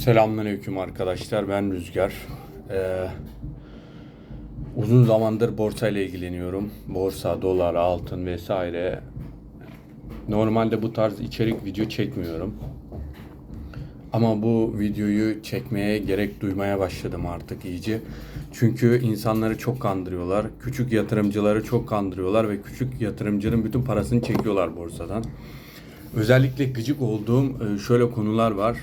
Selamünaleyküm arkadaşlar. Ben Rüzgar. Ee, uzun zamandır borsa ile ilgileniyorum. Borsa, dolar, altın vesaire. Normalde bu tarz içerik video çekmiyorum. Ama bu videoyu çekmeye gerek duymaya başladım artık iyice. Çünkü insanları çok kandırıyorlar. Küçük yatırımcıları çok kandırıyorlar ve küçük yatırımcının bütün parasını çekiyorlar borsadan. Özellikle gıcık olduğum e, şöyle konular var.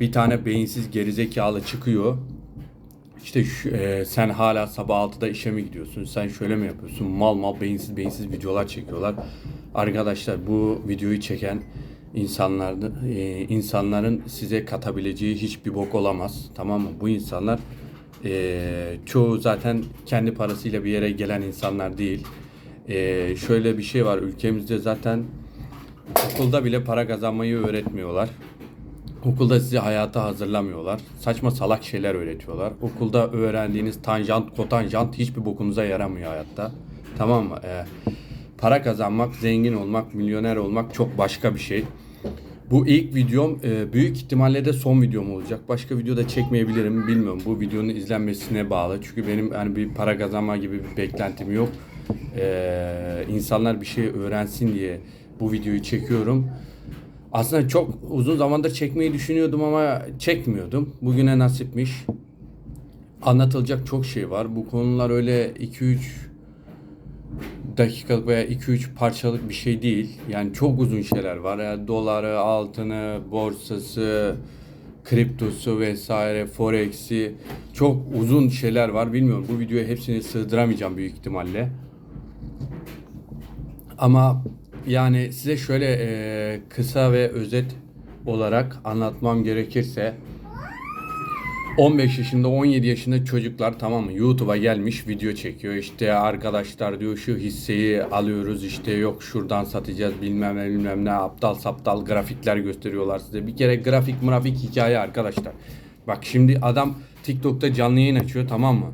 Bir tane beyinsiz gerizekalı çıkıyor. İşte şu- e, sen hala sabah 6'da işe mi gidiyorsun? Sen şöyle mi yapıyorsun? Mal mal beyinsiz beyinsiz videolar çekiyorlar. Arkadaşlar bu videoyu çeken insanların e, insanların size katabileceği hiçbir bok olamaz. Tamam mı? Bu insanlar e, çoğu zaten kendi parasıyla bir yere gelen insanlar değil. E, şöyle bir şey var ülkemizde zaten okulda bile para kazanmayı öğretmiyorlar. Okulda sizi hayata hazırlamıyorlar. Saçma salak şeyler öğretiyorlar. Okulda öğrendiğiniz tanjant, kotanjant hiçbir bokunuza yaramıyor hayatta. Tamam mı? Ee, para kazanmak, zengin olmak, milyoner olmak çok başka bir şey. Bu ilk videom e, büyük ihtimalle de son videom olacak. Başka videoda çekmeyebilirim bilmiyorum. Bu videonun izlenmesine bağlı. Çünkü benim yani bir para kazanma gibi bir beklentim yok. Ee, insanlar bir şey öğrensin diye bu videoyu çekiyorum. Aslında çok uzun zamandır çekmeyi düşünüyordum ama çekmiyordum. Bugüne nasipmiş. Anlatılacak çok şey var. Bu konular öyle 2-3 dakikalık veya 2-3 parçalık bir şey değil. Yani çok uzun şeyler var. Yani doları, altını, borsası, kriptosu vesaire, forex'i çok uzun şeyler var. Bilmiyorum bu videoya hepsini sığdıramayacağım büyük ihtimalle. Ama yani size şöyle e, kısa ve özet olarak anlatmam gerekirse 15 yaşında 17 yaşında çocuklar tamam mı YouTube'a gelmiş video çekiyor. İşte arkadaşlar diyor şu hisseyi alıyoruz işte yok şuradan satacağız bilmem ne bilmem ne aptal saptal grafikler gösteriyorlar size. Bir kere grafik grafik hikaye arkadaşlar. Bak şimdi adam TikTok'ta canlı yayın açıyor tamam mı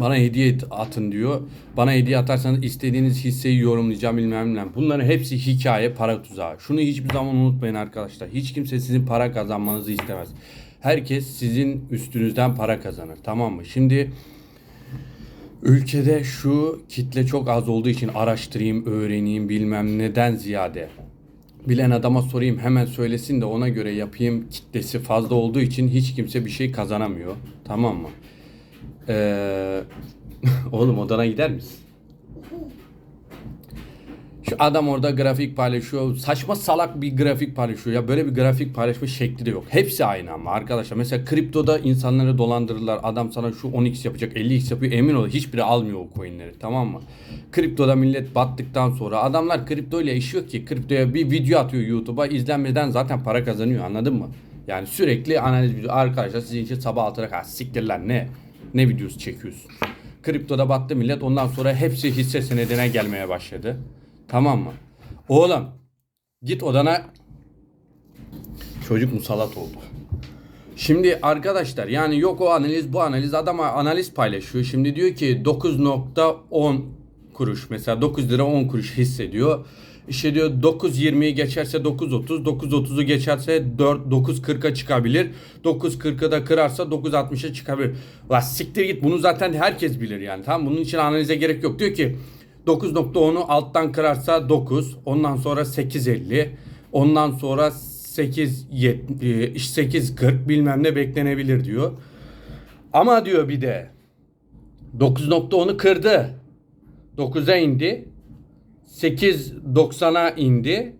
bana hediye atın diyor. Bana hediye atarsanız istediğiniz hisseyi yorumlayacağım bilmem ne. Bunların hepsi hikaye, para tuzağı. Şunu hiçbir zaman unutmayın arkadaşlar. Hiç kimse sizin para kazanmanızı istemez. Herkes sizin üstünüzden para kazanır. Tamam mı? Şimdi ülkede şu kitle çok az olduğu için araştırayım, öğreneyim bilmem neden ziyade bilen adama sorayım hemen söylesin de ona göre yapayım kitlesi fazla olduğu için hiç kimse bir şey kazanamıyor. Tamam mı? Ee, oğlum odana gider misin? Şu adam orada grafik paylaşıyor. Saçma salak bir grafik paylaşıyor. Ya böyle bir grafik paylaşma şekli de yok. Hepsi aynı ama arkadaşlar. Mesela kriptoda insanları dolandırırlar. Adam sana şu 10x yapacak 50x yapıyor. Emin ol hiçbiri almıyor o coinleri tamam mı? Kriptoda millet battıktan sonra adamlar kripto ile işi yok ki. Kriptoya bir video atıyor YouTube'a. izlenmeden zaten para kazanıyor anladın mı? Yani sürekli analiz video. Arkadaşlar sizin için sabah altıda ha siktir lan ne? Ne videosu çekiyorsun? Kriptoda battı millet. Ondan sonra hepsi hisse senedine gelmeye başladı. Tamam mı? Oğlum git odana çocuk musallat oldu. Şimdi arkadaşlar yani yok o analiz bu analiz adam analiz paylaşıyor. Şimdi diyor ki 9.10 kuruş mesela 9 lira 10 kuruş hissediyor. İşte diyor 9.20'yi geçerse 9.30, 9.30'u geçerse 4 9.40'a çıkabilir. 9.40'a da kırarsa 9.60'a çıkabilir. La siktir git bunu zaten herkes bilir yani. Tamam bunun için analize gerek yok. Diyor ki 9.10'u alttan kırarsa 9, ondan sonra 8.50, ondan sonra 8 8.40 bilmem ne beklenebilir diyor. Ama diyor bir de 9.10'u kırdı. 9'a indi. 8.90'a indi.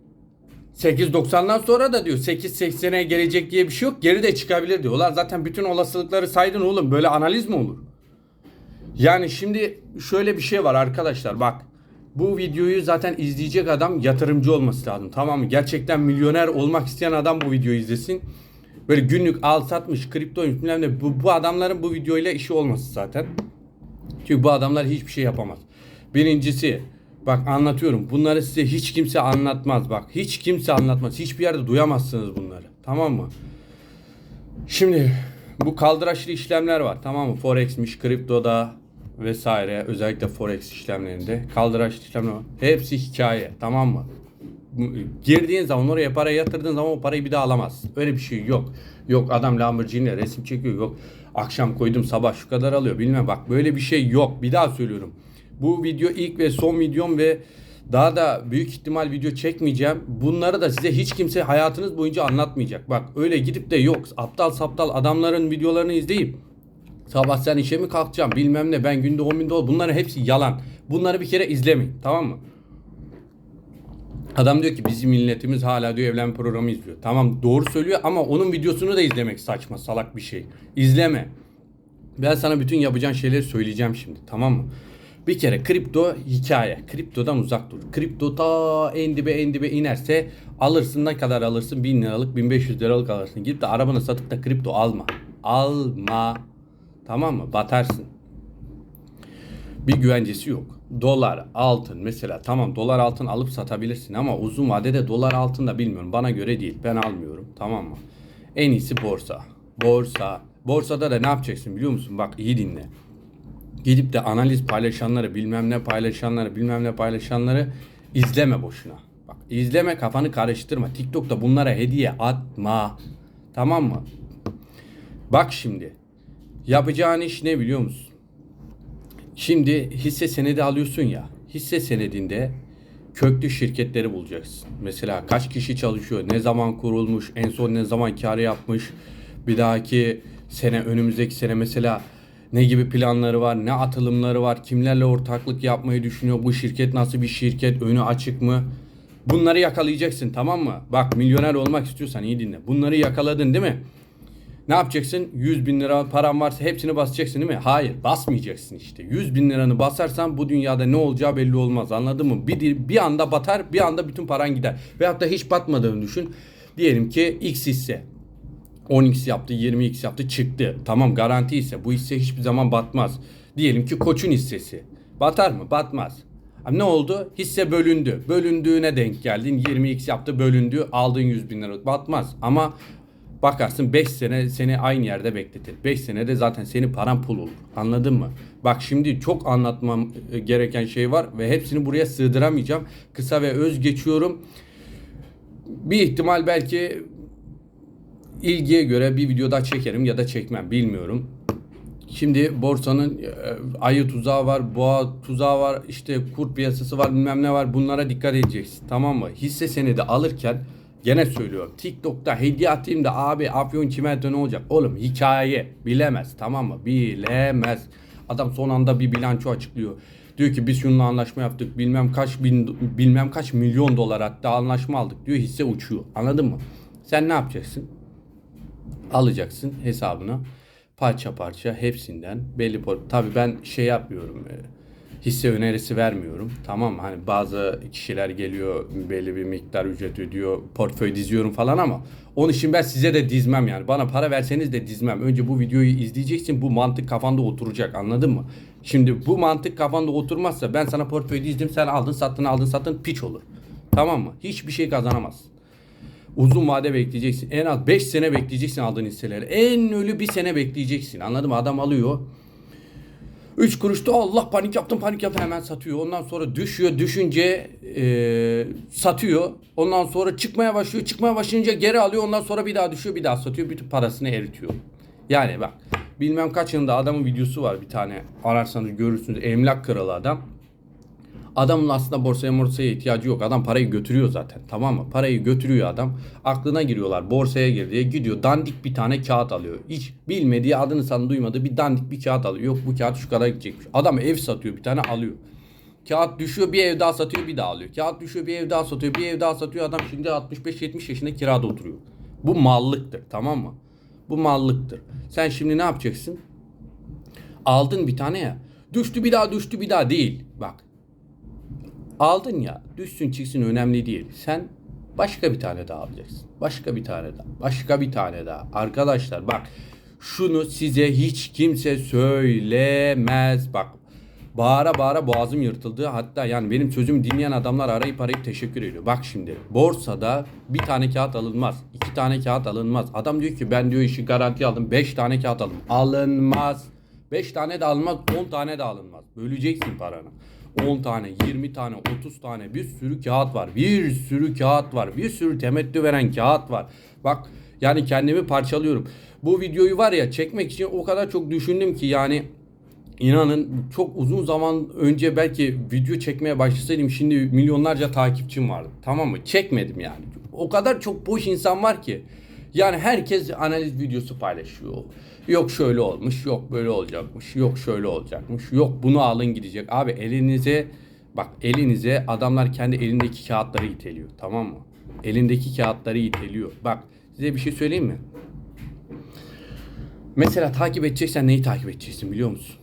8.90'dan sonra da diyor 8.80'e gelecek diye bir şey yok. Geri de çıkabilir diyorlar. Zaten bütün olasılıkları saydın oğlum. Böyle analiz mi olur? Yani şimdi şöyle bir şey var arkadaşlar bak. Bu videoyu zaten izleyecek adam yatırımcı olması lazım. Tamam mı? Gerçekten milyoner olmak isteyen adam bu videoyu izlesin. Böyle günlük al satmış, kripto bilmem ne. Bu, bu adamların bu videoyla işi olması zaten. Çünkü bu adamlar hiçbir şey yapamaz. Birincisi bak anlatıyorum. Bunları size hiç kimse anlatmaz bak. Hiç kimse anlatmaz. Hiçbir yerde duyamazsınız bunları. Tamam mı? Şimdi bu kaldıraçlı işlemler var tamam mı? Forex'miş, kriptoda vesaire özellikle forex işlemlerinde kaldıraçlı işlemler var. Hepsi hikaye tamam mı? girdiğin zaman oraya para yatırdığın zaman o parayı bir daha alamazsın. Öyle bir şey yok. Yok adam Lamborghini resim çekiyor. Yok akşam koydum sabah şu kadar alıyor. Bilmem bak böyle bir şey yok. Bir daha söylüyorum. Bu video ilk ve son videom ve daha da büyük ihtimal video çekmeyeceğim. Bunları da size hiç kimse hayatınız boyunca anlatmayacak. Bak öyle gidip de yok aptal saptal adamların videolarını izleyip sabah sen işe mi kalkacağım bilmem ne ben günde 10 bin dolar bunların hepsi yalan. Bunları bir kere izlemeyin tamam mı? Adam diyor ki bizim milletimiz hala diyor evlenme programı izliyor. Tamam doğru söylüyor ama onun videosunu da izlemek saçma salak bir şey. İzleme. Ben sana bütün yapacağın şeyleri söyleyeceğim şimdi tamam mı? Bir kere kripto hikaye. Kriptodan uzak dur. Kripto ta en dibe en dibe inerse alırsın ne kadar alırsın? 1000 liralık 1500 liralık alırsın. Gidip de arabanı satıp da kripto alma. Alma. Tamam mı? Batarsın. Bir güvencesi yok. Dolar, altın mesela tamam dolar altın alıp satabilirsin ama uzun vadede dolar altın da bilmiyorum. Bana göre değil. Ben almıyorum. Tamam mı? En iyisi borsa. Borsa. Borsada da ne yapacaksın biliyor musun? Bak iyi dinle. Gidip de analiz paylaşanları, bilmem ne paylaşanları, bilmem ne paylaşanları izleme boşuna. Bak izleme kafanı karıştırma. TikTok'ta bunlara hediye atma. Tamam mı? Bak şimdi. Yapacağın iş ne biliyor musun? Şimdi hisse senedi alıyorsun ya. Hisse senedinde köklü şirketleri bulacaksın. Mesela kaç kişi çalışıyor, ne zaman kurulmuş, en son ne zaman kar yapmış, bir dahaki sene, önümüzdeki sene mesela ne gibi planları var, ne atılımları var, kimlerle ortaklık yapmayı düşünüyor, bu şirket nasıl bir şirket, önü açık mı? Bunları yakalayacaksın tamam mı? Bak milyoner olmak istiyorsan iyi dinle. Bunları yakaladın değil mi? Ne yapacaksın? 100 bin lira paran varsa hepsini basacaksın değil mi? Hayır basmayacaksın işte. 100 bin liranı basarsan bu dünyada ne olacağı belli olmaz anladın mı? Bir, bir anda batar bir anda bütün paran gider. Veyahut da hiç batmadığını düşün. Diyelim ki X hisse 10x yaptı 20x yaptı çıktı. Tamam garanti ise bu hisse hiçbir zaman batmaz. Diyelim ki koçun hissesi. Batar mı? Batmaz. Ne oldu? Hisse bölündü. Bölündüğüne denk geldin. 20x yaptı bölündü. Aldın 100 bin lira. Batmaz. Ama bakarsın 5 sene seni aynı yerde bekletir. 5 senede zaten senin paran pul olur. Anladın mı? Bak şimdi çok anlatmam e, gereken şey var ve hepsini buraya sığdıramayacağım. Kısa ve öz geçiyorum. Bir ihtimal belki ilgiye göre bir video daha çekerim ya da çekmem bilmiyorum. Şimdi borsanın e, ayı tuzağı var, boğa tuzağı var, işte kurt piyasası var, bilmem ne var. Bunlara dikkat edeceksin. Tamam mı? Hisse senedi alırken gene söylüyorum. TikTok'ta hediye atayım da abi Afyon Çimento ne olacak? Oğlum hikaye bilemez tamam mı? Bilemez. Adam son anda bir bilanço açıklıyor. Diyor ki biz şununla anlaşma yaptık. Bilmem kaç bin bilmem kaç milyon dolar hatta anlaşma aldık diyor. Hisse uçuyor. Anladın mı? Sen ne yapacaksın? Alacaksın hesabına. Parça parça hepsinden belli tabi ben şey yapmıyorum e, hisse önerisi vermiyorum. Tamam hani bazı kişiler geliyor belli bir miktar ücret ödüyor portföy diziyorum falan ama onun için ben size de dizmem yani. Bana para verseniz de dizmem. Önce bu videoyu izleyeceksin bu mantık kafanda oturacak anladın mı? Şimdi bu mantık kafanda oturmazsa ben sana portföy dizdim sen aldın sattın aldın sattın piç olur. Tamam mı? Hiçbir şey kazanamazsın Uzun vade bekleyeceksin. En az 5 sene bekleyeceksin aldığın hisseleri. En ölü bir sene bekleyeceksin. Anladın mı? Adam alıyor. 3 kuruşta Allah panik yaptım panik yaptım hemen satıyor. Ondan sonra düşüyor düşünce e, satıyor. Ondan sonra çıkmaya başlıyor. Çıkmaya başlayınca geri alıyor. Ondan sonra bir daha düşüyor bir daha satıyor. Bütün parasını eritiyor. Yani bak bilmem kaç yılında adamın videosu var bir tane. Ararsanız görürsünüz. Emlak kralı adam. Adamın aslında borsaya borsaya ihtiyacı yok. Adam parayı götürüyor zaten. Tamam mı? Parayı götürüyor adam. Aklına giriyorlar. Borsaya gir diye gidiyor. Dandik bir tane kağıt alıyor. Hiç bilmediği adını sana duymadığı bir dandik bir kağıt alıyor. Yok bu kağıt şu kadar gidecekmiş. Adam ev satıyor bir tane alıyor. Kağıt düşüyor bir ev daha satıyor bir daha alıyor. Kağıt düşüyor bir ev daha satıyor bir ev daha satıyor. Adam şimdi 65-70 yaşında kirada oturuyor. Bu mallıktır tamam mı? Bu mallıktır. Sen şimdi ne yapacaksın? Aldın bir tane ya. Düştü bir daha düştü bir daha değil. Bak Aldın ya düşsün çıksın önemli değil. Sen başka bir tane daha alacaksın. Başka bir tane daha. Başka bir tane daha. Arkadaşlar bak şunu size hiç kimse söylemez. Bak bağıra bağıra boğazım yırtıldı. Hatta yani benim sözümü dinleyen adamlar arayıp arayıp teşekkür ediyor. Bak şimdi borsada bir tane kağıt alınmaz. iki tane kağıt alınmaz. Adam diyor ki ben diyor işi garanti aldım. Beş tane kağıt aldım. Alınmaz. Beş tane de alınmaz. On tane de alınmaz. Böleceksin paranı. 10 tane, 20 tane, 30 tane bir sürü kağıt var. Bir sürü kağıt var. Bir sürü temettü veren kağıt var. Bak yani kendimi parçalıyorum. Bu videoyu var ya çekmek için o kadar çok düşündüm ki yani İnanın çok uzun zaman önce belki video çekmeye başlasaydım şimdi milyonlarca takipçim vardı. Tamam mı? Çekmedim yani. O kadar çok boş insan var ki. Yani herkes analiz videosu paylaşıyor. Yok şöyle olmuş, yok böyle olacakmış, yok şöyle olacakmış, yok bunu alın gidecek. Abi elinize bak elinize adamlar kendi elindeki kağıtları iteliyor. Tamam mı? Elindeki kağıtları iteliyor. Bak size bir şey söyleyeyim mi? Mesela takip edeceksen neyi takip edeceksin biliyor musun?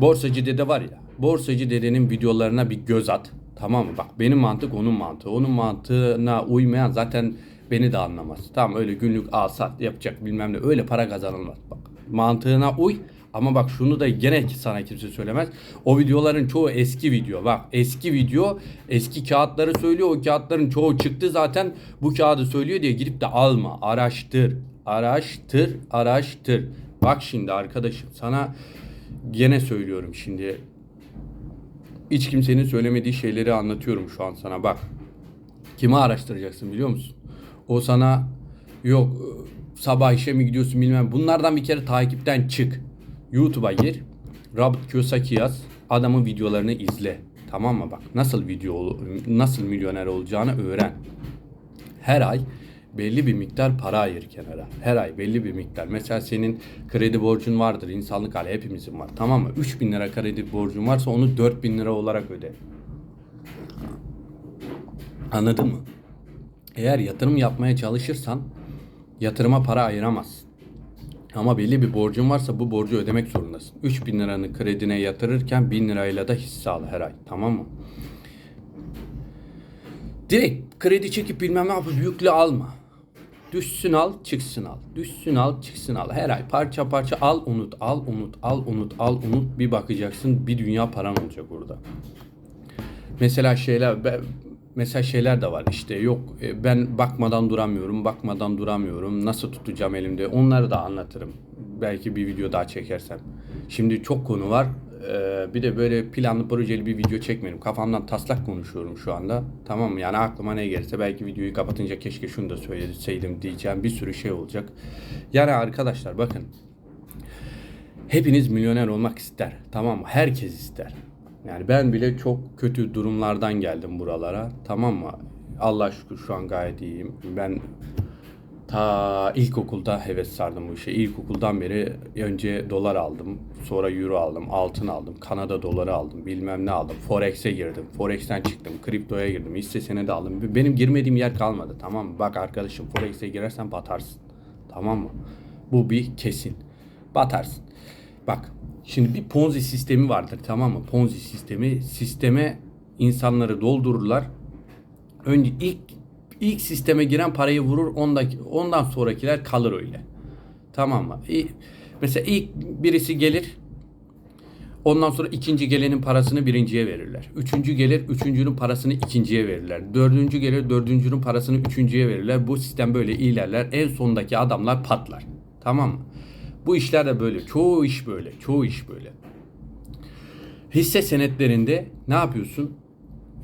Borsacı dede var ya. Borsacı dedenin videolarına bir göz at. Tamam mı? Bak benim mantık onun mantığı. Onun mantığına uymayan zaten beni de anlamaz. Tamam öyle günlük al sat yapacak bilmem ne. Öyle para kazanılmaz. Bak mantığına uy. Ama bak şunu da gene sana kimse söylemez. O videoların çoğu eski video. Bak eski video eski kağıtları söylüyor. O kağıtların çoğu çıktı zaten. Bu kağıdı söylüyor diye gidip de alma. Araştır. Araştır. Araştır. Bak şimdi arkadaşım sana gene söylüyorum şimdi. Hiç kimsenin söylemediği şeyleri anlatıyorum şu an sana. Bak. Kimi araştıracaksın biliyor musun? O sana yok sabah işe mi gidiyorsun bilmem. Bunlardan bir kere takipten çık. YouTube'a gir. Robert Kiyosaki yaz. Adamın videolarını izle. Tamam mı bak? Nasıl video nasıl milyoner olacağını öğren. Her ay belli bir miktar para ayır kenara. Her ay belli bir miktar. Mesela senin kredi borcun vardır. insanlık hali hepimizin var. Tamam mı? 3000 lira kredi borcun varsa onu 4000 lira olarak öde. Anladın mı? Eğer yatırım yapmaya çalışırsan yatırıma para ayıramazsın. Ama belli bir borcun varsa bu borcu ödemek zorundasın. 3000 liranı kredine yatırırken 1000 lirayla da hisse al her ay. Tamam mı? Direkt kredi çekip bilmem ne yapıp yüklü alma. Düşsün al, çıksın al. Düşsün al, çıksın al. Her ay parça parça al, unut, al, unut, al, unut, al, unut. Bir bakacaksın bir dünya paran olacak orada. Mesela şeyler mesela şeyler de var işte yok e, ben bakmadan duramıyorum, bakmadan duramıyorum. Nasıl tutacağım elimde? Onları da anlatırım. Belki bir video daha çekersem. Şimdi çok konu var. Ee, bir de böyle planlı projeli bir video çekmedim. Kafamdan taslak konuşuyorum şu anda. Tamam? Yani aklıma ne gelirse belki videoyu kapatınca keşke şunu da söyleseydim diyeceğim bir sürü şey olacak. Yani arkadaşlar bakın. Hepiniz milyoner olmak ister. Tamam mı? Herkes ister. Yani ben bile çok kötü durumlardan geldim buralara. Tamam mı? Allah şükür şu an gayet iyiyim. Ben Ta ilkokulda heves sardım bu işe. İlkokuldan beri önce dolar aldım, sonra euro aldım, altın aldım, Kanada doları aldım, bilmem ne aldım. Forex'e girdim, Forex'ten çıktım, kriptoya girdim, hisse senedi aldım. Benim girmediğim yer kalmadı tamam mı? Bak arkadaşım Forex'e girersen batarsın. Tamam mı? Bu bir kesin. Batarsın. Bak şimdi bir Ponzi sistemi vardır tamam mı? Ponzi sistemi sisteme insanları doldururlar. Önce ilk ilk sisteme giren parayı vurur. Ondaki, ondan sonrakiler kalır öyle. Tamam mı? Mesela ilk birisi gelir. Ondan sonra ikinci gelenin parasını birinciye verirler. Üçüncü gelir, üçüncünün parasını ikinciye verirler. Dördüncü gelir, dördüncünün parasını üçüncüye verirler. Bu sistem böyle ilerler. En sondaki adamlar patlar. Tamam mı? Bu işler de böyle. Çoğu iş böyle. Çoğu iş böyle. Hisse senetlerinde ne yapıyorsun?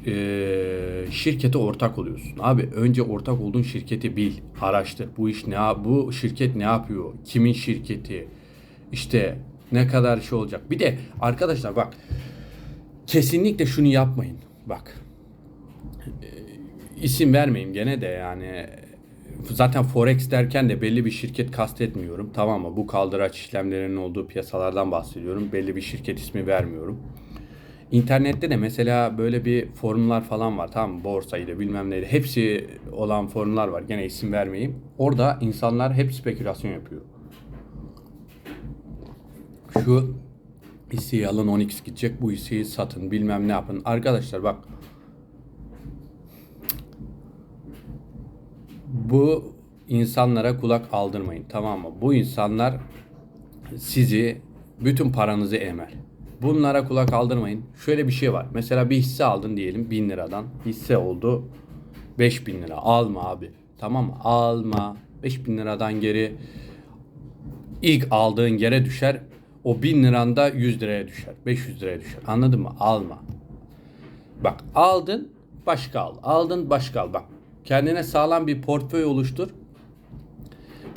e, şirkete ortak oluyorsun. Abi önce ortak olduğun şirketi bil, araştır. Bu iş ne bu şirket ne yapıyor? Kimin şirketi? İşte ne kadar şey olacak. Bir de arkadaşlar bak kesinlikle şunu yapmayın. Bak e, isim vermeyeyim gene de yani zaten forex derken de belli bir şirket kastetmiyorum. Tamam mı? Bu kaldıraç işlemlerinin olduğu piyasalardan bahsediyorum. Belli bir şirket ismi vermiyorum. İnternette de mesela böyle bir forumlar falan var tamam mı? Borsaydı bilmem neydi. Hepsi olan forumlar var. Gene isim vermeyeyim. Orada insanlar hep spekülasyon yapıyor. Şu hisseyi alın 10x gidecek. Bu hisseyi satın bilmem ne yapın. Arkadaşlar bak. Bu insanlara kulak aldırmayın tamam mı? Bu insanlar sizi bütün paranızı emer. Bunlara kulak aldırmayın. Şöyle bir şey var. Mesela bir hisse aldın diyelim 1000 liradan. Hisse oldu 5000 lira. Alma abi. Tamam mı? Alma. 5000 liradan geri ilk aldığın yere düşer. O 1000 liranda 100 liraya düşer. 500 liraya düşer. Anladın mı? Alma. Bak aldın başka al. Aldın başka al. Bak kendine sağlam bir portföy oluştur.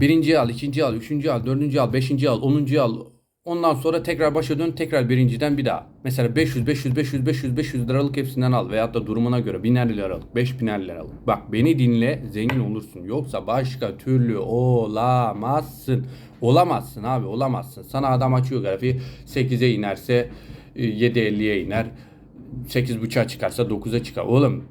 Birinciyi al, ikinciyi al, üçüncüyü al, dördüncüyü al, beşinciyi al, onuncuyu al. Ondan sonra tekrar başa dön, tekrar birinciden bir daha. Mesela 500, 500, 500, 500, 500 liralık hepsinden al. Veyahut da durumuna göre biner liralık, 5000 liralık. Bak beni dinle, zengin olursun. Yoksa başka türlü olamazsın. Olamazsın abi, olamazsın. Sana adam açıyor grafiği, 8'e inerse e, 7.50'ye iner. 8.5'a çıkarsa 9'a çıkar. Oğlum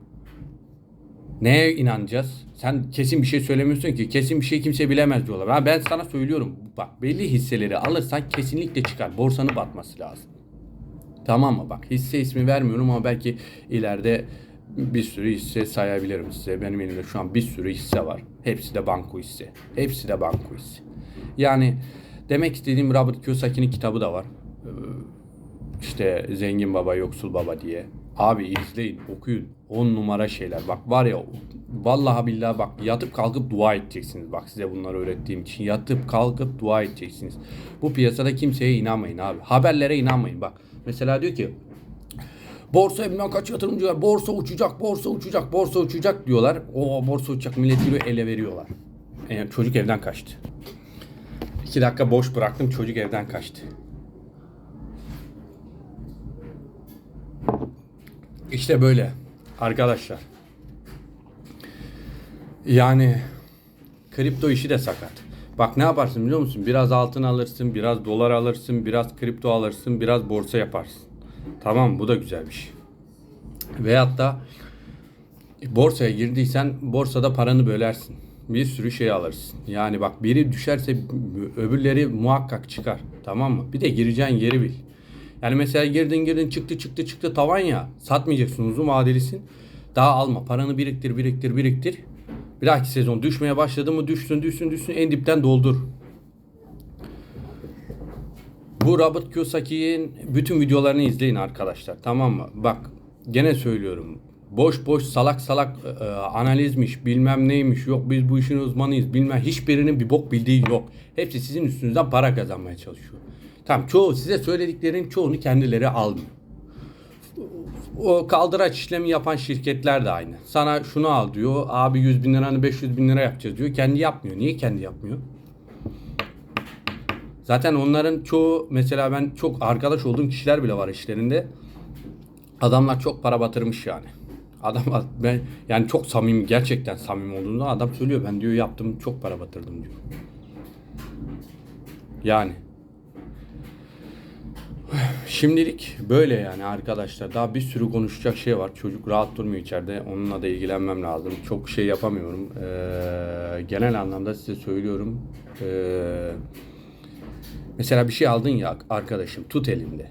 Neye inanacağız? Sen kesin bir şey söylemiyorsun ki. Kesin bir şey kimse bilemez diyorlar. Ha ben sana söylüyorum. Bak belli hisseleri alırsan kesinlikle çıkar. Borsanın batması lazım. Tamam mı? Bak hisse ismi vermiyorum ama belki ileride bir sürü hisse sayabilirim size. Benim elimde şu an bir sürü hisse var. Hepsi de banko hisse. Hepsi de banko hisse. Yani demek istediğim Robert Kiyosaki'nin kitabı da var. Ee, işte zengin baba yoksul baba diye. Abi izleyin okuyun. 10 numara şeyler. Bak var ya vallahi billahi bak yatıp kalkıp dua edeceksiniz. Bak size bunları öğrettiğim için yatıp kalkıp dua edeceksiniz. Bu piyasada kimseye inanmayın abi. Haberlere inanmayın bak. Mesela diyor ki Borsa bilmem kaç yatırımcı var. Borsa uçacak, borsa uçacak, borsa uçacak diyorlar. O borsa uçacak millet gibi ele veriyorlar. Yani çocuk evden kaçtı. İki dakika boş bıraktım çocuk evden kaçtı. İşte böyle arkadaşlar. Yani kripto işi de sakat. Bak ne yaparsın biliyor musun? Biraz altın alırsın, biraz dolar alırsın, biraz kripto alırsın, biraz borsa yaparsın. Tamam bu da güzel bir şey. Veyahut da borsaya girdiysen borsada paranı bölersin. Bir sürü şey alırsın. Yani bak biri düşerse öbürleri muhakkak çıkar. Tamam mı? Bir de gireceğin yeri bil. Yani mesela girdin girdin çıktı çıktı çıktı tavan ya. Satmayacaksın uzun vadelisin. Daha alma. Paranı biriktir biriktir biriktir. Bir dahaki sezon düşmeye başladı mı düşsün düşsün düşsün en dipten doldur. Bu Robert Kiyosaki'nin bütün videolarını izleyin arkadaşlar. Tamam mı? Bak gene söylüyorum. Boş boş salak salak e, analizmiş bilmem neymiş yok biz bu işin uzmanıyız bilmem hiçbirinin bir bok bildiği yok. Hepsi sizin üstünüzden para kazanmaya çalışıyor. Tamam çoğu size söylediklerin çoğunu kendileri almıyor. O kaldıraç işlemi yapan şirketler de aynı. Sana şunu al diyor. Abi 100 bin liranı 500 bin lira yapacağız diyor. Kendi yapmıyor. Niye kendi yapmıyor? Zaten onların çoğu mesela ben çok arkadaş olduğum kişiler bile var işlerinde. Adamlar çok para batırmış yani. Adam ben yani çok samimi gerçekten samimi olduğunda adam söylüyor ben diyor yaptım çok para batırdım diyor. Yani Şimdilik böyle yani arkadaşlar. Daha bir sürü konuşacak şey var. Çocuk rahat durmuyor içeride. Onunla da ilgilenmem lazım. Çok şey yapamıyorum. Ee, genel anlamda size söylüyorum. Ee, mesela bir şey aldın ya arkadaşım tut elinde.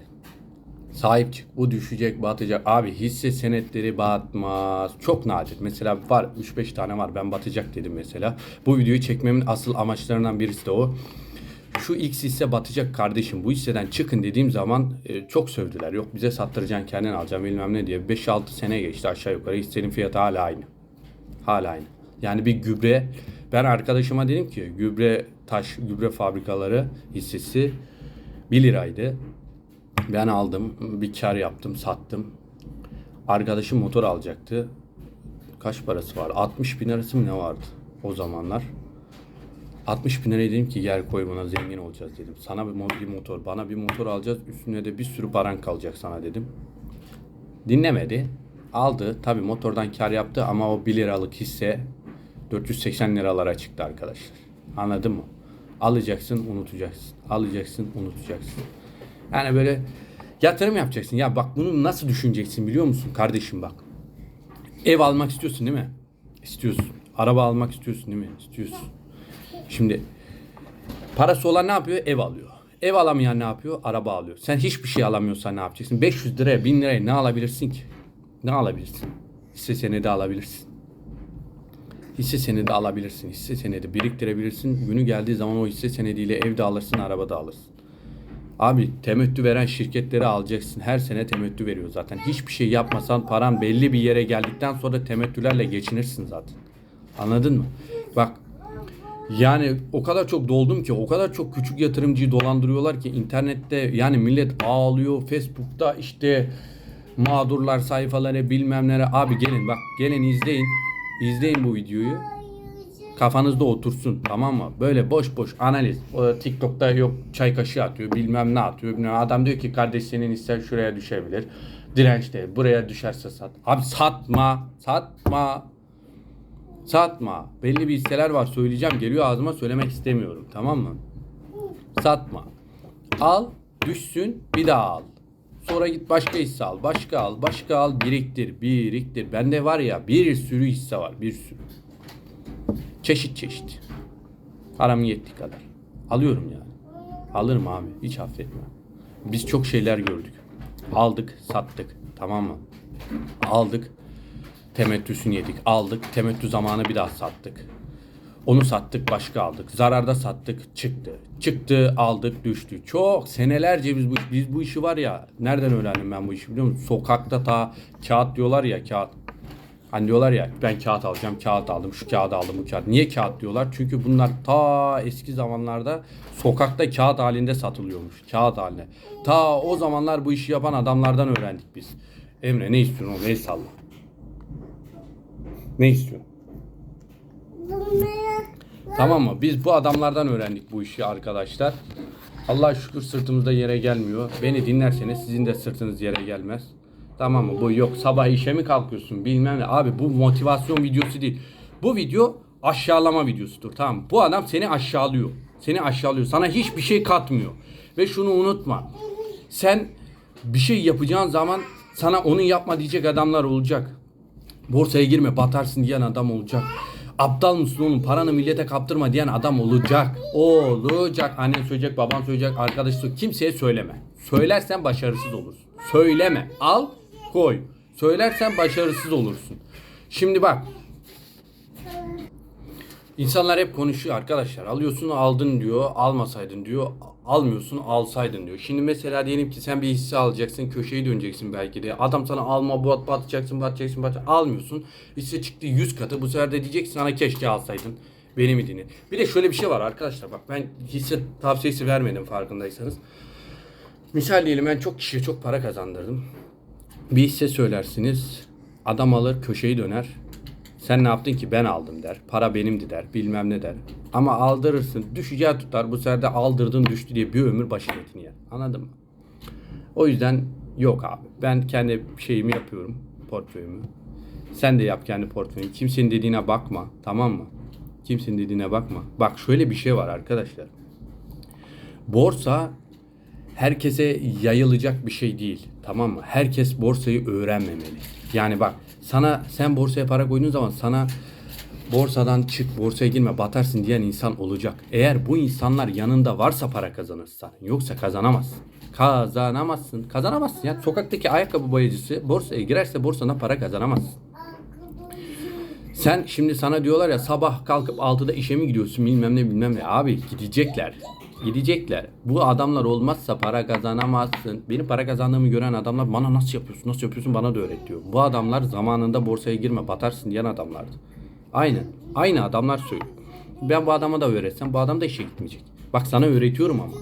Sahip çık. Bu düşecek, batacak. Abi hisse senetleri batmaz. Çok nadir. Mesela var 3-5 tane var. Ben batacak dedim mesela. Bu videoyu çekmemin asıl amaçlarından birisi de o şu X hisse batacak kardeşim bu hisseden çıkın dediğim zaman e, çok sövdüler. Yok bize sattıracaksın kendin alacaksın bilmem ne diye. 5-6 sene geçti aşağı yukarı hissenin fiyatı hala aynı. Hala aynı. Yani bir gübre ben arkadaşıma dedim ki gübre taş gübre fabrikaları hissesi 1 liraydı. Ben aldım bir kar yaptım sattım. Arkadaşım motor alacaktı. Kaç parası var? 60 bin arası mı ne vardı o zamanlar? 60 bin liraya dedim ki gel koy buna zengin olacağız dedim. Sana bir, motor, bana bir motor alacağız. Üstüne de bir sürü paran kalacak sana dedim. Dinlemedi. Aldı. Tabi motordan kar yaptı ama o 1 liralık hisse 480 liralara çıktı arkadaşlar. Anladın mı? Alacaksın, unutacaksın. Alacaksın, unutacaksın. Yani böyle yatırım yapacaksın. Ya bak bunu nasıl düşüneceksin biliyor musun kardeşim bak. Ev almak istiyorsun değil mi? İstiyorsun. Araba almak istiyorsun değil mi? İstiyorsun. Şimdi parası olan ne yapıyor? Ev alıyor. Ev alamayan ne yapıyor? Araba alıyor. Sen hiçbir şey alamıyorsan ne yapacaksın? 500 liraya 1000 liraya ne alabilirsin ki? Ne alabilirsin? Hisse senedi alabilirsin. Hisse senedi alabilirsin. Hisse senedi biriktirebilirsin. Günü geldiği zaman o hisse senediyle evde alırsın, araba da alırsın. Abi temettü veren şirketleri alacaksın. Her sene temettü veriyor zaten. Hiçbir şey yapmasan paran belli bir yere geldikten sonra temettülerle geçinirsin zaten. Anladın mı? Bak yani o kadar çok doldum ki o kadar çok küçük yatırımcıyı dolandırıyorlar ki internette yani millet ağlıyor Facebook'ta işte mağdurlar sayfaları bilmem nere. Abi gelin bak gelin izleyin. İzleyin bu videoyu. Kafanızda otursun tamam mı? Böyle boş boş analiz. O TikTok'ta yok çay kaşığı atıyor bilmem ne atıyor. Bilmem. Adam diyor ki kardeş senin ister şuraya düşebilir. Dirençte buraya düşerse sat. Abi satma satma. Satma. Belli bir hisseler var söyleyeceğim. Geliyor ağzıma söylemek istemiyorum. Tamam mı? Satma. Al, düşsün, bir daha al. Sonra git başka hisse al, başka al, başka al, biriktir, biriktir. Bende var ya bir sürü hisse var, bir sürü. Çeşit çeşit. Paramın yettiği kadar. Alıyorum yani. Alırım abi, hiç affetmem. Biz çok şeyler gördük. Aldık, sattık. Tamam mı? Aldık, temettüsünü yedik. Aldık, temettü zamanı bir daha sattık. Onu sattık başka aldık. Zararda sattık çıktı. Çıktı aldık düştü. Çok senelerce biz bu, biz bu işi var ya nereden öğrendim ben bu işi biliyor musun? Sokakta ta kağıt diyorlar ya kağıt. Hani diyorlar ya ben kağıt alacağım kağıt aldım şu kağıdı aldım bu kağıt. Niye kağıt diyorlar? Çünkü bunlar ta eski zamanlarda sokakta kağıt halinde satılıyormuş. Kağıt haline. Ta o zamanlar bu işi yapan adamlardan öğrendik biz. Emre ne istiyorsun oğlum? El salla. Ne istiyorsun? Tamam mı? Biz bu adamlardan öğrendik bu işi arkadaşlar. Allah şükür sırtımızda yere gelmiyor. Beni dinlerseniz sizin de sırtınız yere gelmez. Tamam mı? Bu yok sabah işe mi kalkıyorsun bilmem ne. Abi bu motivasyon videosu değil. Bu video aşağılama videosudur. Tamam mı? Bu adam seni aşağılıyor. Seni aşağılıyor. Sana hiçbir şey katmıyor. Ve şunu unutma. Sen bir şey yapacağın zaman sana onu yapma diyecek adamlar olacak. Borsaya girme batarsın diyen adam olacak. Aptal mısın oğlum paranı millete kaptırma diyen adam olacak. Olacak. Annen söyleyecek, baban söyleyecek, arkadaş söyleyecek. Kimseye söyleme. Söylersen başarısız olursun. Söyleme. Al, koy. Söylersen başarısız olursun. Şimdi bak. İnsanlar hep konuşuyor arkadaşlar. Alıyorsun aldın diyor, almasaydın diyor. Almıyorsun alsaydın diyor. Şimdi mesela diyelim ki sen bir hisse alacaksın, köşeyi döneceksin belki de. Adam sana alma bat batacaksın, batacaksın, batacaksın. Almıyorsun. Hisse çıktı 100 katı. Bu sefer de diyeceksin sana keşke alsaydın. Beni mi dinle. Bir de şöyle bir şey var arkadaşlar. Bak ben hisse tavsiyesi vermedim farkındaysanız. Misal diyelim ben çok kişiye çok para kazandırdım. Bir hisse söylersiniz. Adam alır köşeyi döner. Sen ne yaptın ki ben aldım der. Para benimdi der. Bilmem ne der. Ama aldırırsın. Düşeceği tutar. Bu sefer de aldırdın düştü diye bir ömür başın etini yer. Anladın mı? O yüzden yok abi. Ben kendi şeyimi yapıyorum. Portföyümü. Sen de yap kendi portföyünü. Kimsenin dediğine bakma. Tamam mı? Kimsenin dediğine bakma. Bak şöyle bir şey var arkadaşlar. Borsa herkese yayılacak bir şey değil. Tamam mı? Herkes borsayı öğrenmemeli. Yani bak sana sen borsaya para koyduğun zaman sana borsadan çık borsaya girme batarsın diyen insan olacak. Eğer bu insanlar yanında varsa para kazanırsın. Yoksa kazanamazsın. Kazanamazsın. Kazanamazsın ya. Sokaktaki ayakkabı boyacısı borsaya girerse borsadan para kazanamazsın. Sen şimdi sana diyorlar ya sabah kalkıp 6'da işe mi gidiyorsun bilmem ne bilmem ne. Abi gidecekler. Gidecekler. Bu adamlar olmazsa para kazanamazsın. Benim para kazandığımı gören adamlar bana nasıl yapıyorsun nasıl yapıyorsun bana da öğret diyor. Bu adamlar zamanında borsaya girme batarsın diyen adamlardı. Aynı. Aynı adamlar söylüyor. Ben bu adama da öğretsem bu adam da işe gitmeyecek. Bak sana öğretiyorum ama.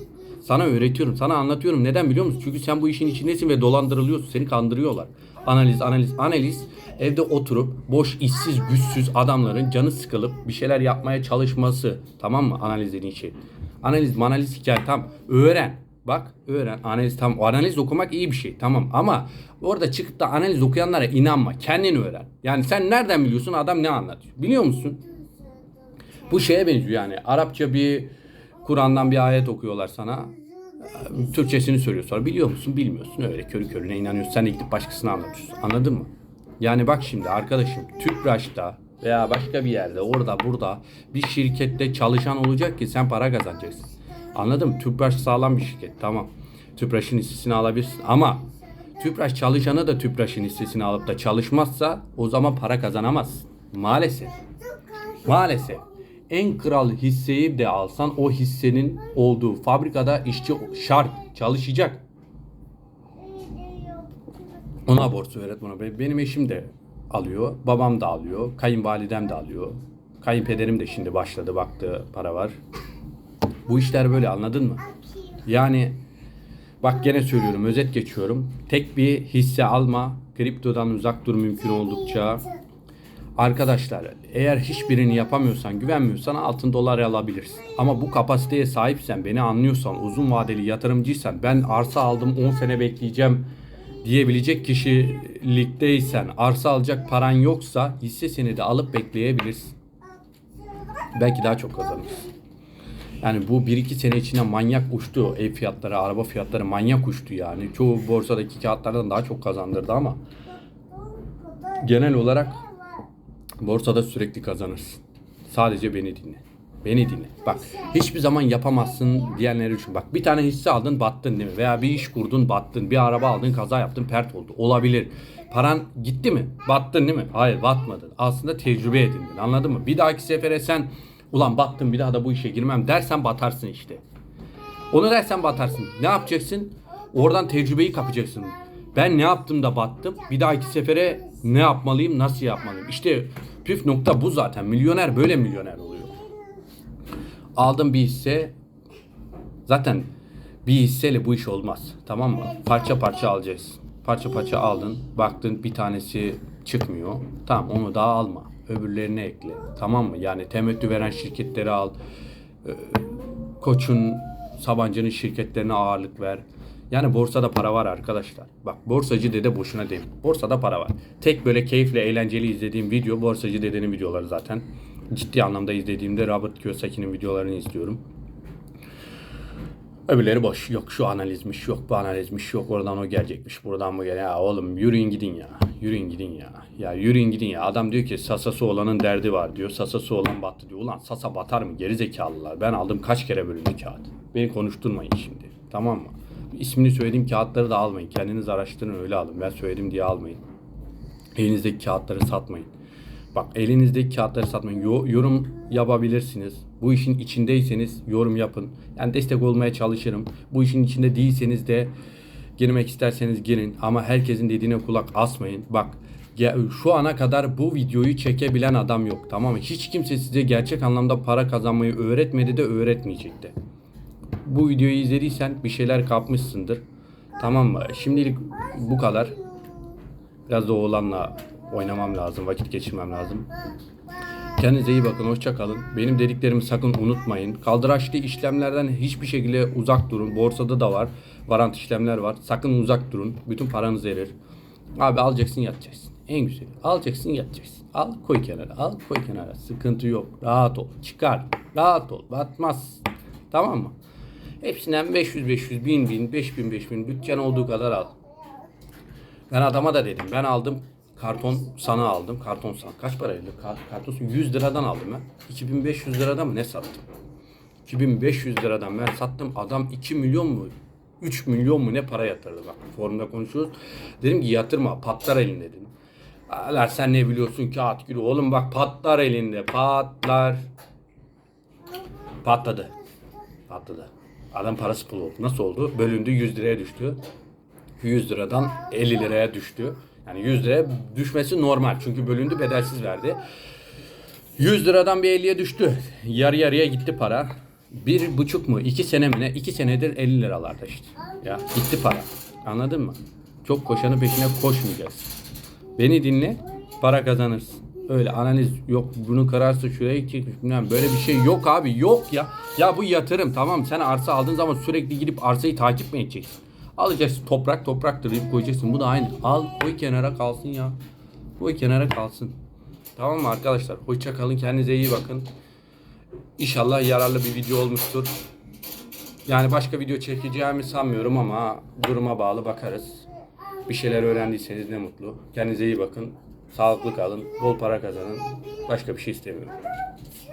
Sana öğretiyorum. Sana anlatıyorum. Neden biliyor musun? Çünkü sen bu işin içindesin ve dolandırılıyorsun. Seni kandırıyorlar. Analiz, analiz, analiz. Evde oturup boş, işsiz, güçsüz adamların canı sıkılıp bir şeyler yapmaya çalışması. Tamam mı? Analiz dediğin şey. Analiz, analiz hikaye tam. Öğren. Bak öğren. Analiz tam. Analiz okumak iyi bir şey. Tamam ama orada çıkıp da analiz okuyanlara inanma. Kendin öğren. Yani sen nereden biliyorsun adam ne anlatıyor? Biliyor musun? Bu şeye benziyor yani. Arapça bir Kur'an'dan bir ayet okuyorlar sana. Türkçesini söylüyor sonra. Biliyor musun? Bilmiyorsun. Öyle körü körüne inanıyorsun. Sen de gidip başkasına anlatıyorsun. Anladın mı? Yani bak şimdi arkadaşım Tüpraş'ta veya başka bir yerde orada burada bir şirkette çalışan olacak ki sen para kazanacaksın. Anladın mı? Tüpraş sağlam bir şirket. Tamam. Tüpraş'ın hissesini alabilirsin ama Tüpraş çalışanı da Tüpraş'ın hissesini alıp da çalışmazsa o zaman para kazanamaz. Maalesef. Maalesef. En kral hisseyi de alsan o hissenin olduğu fabrikada işçi şart çalışacak. Ona borsa öğret buna. Benim eşim de alıyor. Babam da alıyor. Kayınvalidem de alıyor. Kayınpederim de şimdi başladı baktı para var. Bu işler böyle anladın mı? Yani Bak gene söylüyorum özet geçiyorum. Tek bir hisse alma. Kriptodan uzak dur mümkün oldukça. Arkadaşlar eğer hiçbirini yapamıyorsan güvenmiyorsan altın dolar alabilirsin. Ama bu kapasiteye sahipsen beni anlıyorsan uzun vadeli yatırımcıysan ben arsa aldım 10 sene bekleyeceğim diyebilecek kişilikteysen arsa alacak paran yoksa hisse senedi alıp bekleyebilirsin. Belki daha çok kazanırsın. Yani bu 1-2 sene içinde manyak uçtu. Ev fiyatları, araba fiyatları manyak uçtu yani. Çoğu borsadaki kağıtlardan daha çok kazandırdı ama genel olarak borsada sürekli kazanırsın. Sadece beni dinle. Beni dinle. Bak hiçbir zaman yapamazsın diyenler için. Bak bir tane hisse aldın battın değil mi? Veya bir iş kurdun battın. Bir araba aldın kaza yaptın pert oldu. Olabilir. Paran gitti mi? Battın değil mi? Hayır batmadın. Aslında tecrübe edindin. Anladın mı? Bir dahaki sefere sen ulan battım bir daha da bu işe girmem dersen batarsın işte. Onu dersen batarsın. Ne yapacaksın? Oradan tecrübeyi kapacaksın. Ben ne yaptım da battım? Bir dahaki sefere ne yapmalıyım? Nasıl yapmalıyım? İşte püf nokta bu zaten. Milyoner böyle milyoner oluyor. Aldım bir hisse. Zaten bir hisseyle bu iş olmaz. Tamam mı? Parça parça alacağız. Parça parça aldın. Baktın bir tanesi çıkmıyor. Tamam onu daha alma. Öbürlerini ekle. Tamam mı? Yani temettü veren şirketleri al. Koç'un, Sabancı'nın şirketlerine ağırlık ver. Yani borsada para var arkadaşlar. Bak borsacı dede boşuna değil. Borsada para var. Tek böyle keyifle eğlenceli izlediğim video borsacı dedenin videoları zaten. Ciddi anlamda izlediğimde Robert Kiyosaki'nin videolarını izliyorum. Öbürleri boş. Yok şu analizmiş, yok bu analizmiş, yok oradan o gelecekmiş, buradan bu gel. Ya oğlum yürüyün gidin ya. Yürüyün gidin ya. Ya yürüyün gidin ya. Adam diyor ki sasası olanın derdi var diyor. Sasası olan battı diyor. Ulan sasa batar mı? Geri zekalılar. Ben aldım kaç kere bölümde kağıt. Beni konuşturmayın şimdi. Tamam mı? İsmini söylediğim kağıtları da almayın. Kendiniz araştırın öyle alın. Ben söyledim diye almayın. Elinizdeki kağıtları satmayın. Bak elinizdeki kağıtları satmayın. Yo- yorum yapabilirsiniz. Bu işin içindeyseniz yorum yapın. Yani destek olmaya çalışırım. Bu işin içinde değilseniz de girmek isterseniz girin. Ama herkesin dediğine kulak asmayın. Bak ge- şu ana kadar bu videoyu çekebilen adam yok. Tamam mı? Hiç kimse size gerçek anlamda para kazanmayı öğretmedi de öğretmeyecek de. Bu videoyu izlediysen bir şeyler kapmışsındır. Tamam mı? Şimdilik bu kadar. Biraz da oğlanla oynamam lazım, vakit geçirmem lazım. Kendinize iyi bakın, hoşça kalın. Benim dediklerimi sakın unutmayın. Kaldıraçlı işlemlerden hiçbir şekilde uzak durun. Borsada da var, varant işlemler var. Sakın uzak durun. Bütün paranız erir. Abi alacaksın yatacaksın. En güzeli. Alacaksın yatacaksın. Al koy kenara. Al koy kenara. Sıkıntı yok. Rahat ol. Çıkar. Rahat ol. Batmaz. Tamam mı? Hepsinden 500 500 1000 1000 5000 5000 bütçen olduğu kadar al. Ben adama da dedim. Ben aldım karton sana aldım. Karton sana. Kaç paraydı? Ka- karton sana 100 liradan aldım ben. 2500 liradan mı ne sattım? 2500 liradan ben sattım. Adam 2 milyon mu? 3 milyon mu ne para yatırdı bak. Forumda konuşuyoruz. Dedim ki yatırma patlar elinde dedim. Alar sen ne biliyorsun kağıt gülü. Oğlum bak patlar elinde patlar. Patladı. Patladı. Adam parası pul oldu. Nasıl oldu? Bölündü 100 liraya düştü. 100 liradan 50 liraya düştü. Yani 100 liraya düşmesi normal. Çünkü bölündü bedelsiz verdi. 100 liradan bir 50'ye düştü. Yarı yarıya gitti para. Bir buçuk mu? iki sene mi ne? İki senedir 50 liralarda işte. Ya gitti para. Anladın mı? Çok koşanın peşine koşmayacaksın. Beni dinle, para kazanırsın. Öyle analiz yok bunu kararsın şuraya çekmiş bilmem böyle bir şey yok abi yok ya. Ya bu yatırım tamam sen arsa aldığın zaman sürekli gidip arsayı takip mi edeceksin? Alacaksın toprak topraktır deyip koyacaksın. Bu da aynı. Al koy kenara kalsın ya. Koy kenara kalsın. Tamam mı arkadaşlar? Hoşça kalın. Kendinize iyi bakın. İnşallah yararlı bir video olmuştur. Yani başka video çekeceğimi sanmıyorum ama duruma bağlı bakarız. Bir şeyler öğrendiyseniz ne mutlu. Kendinize iyi bakın. Sağlıklı kalın. Bol para kazanın. Başka bir şey istemiyorum.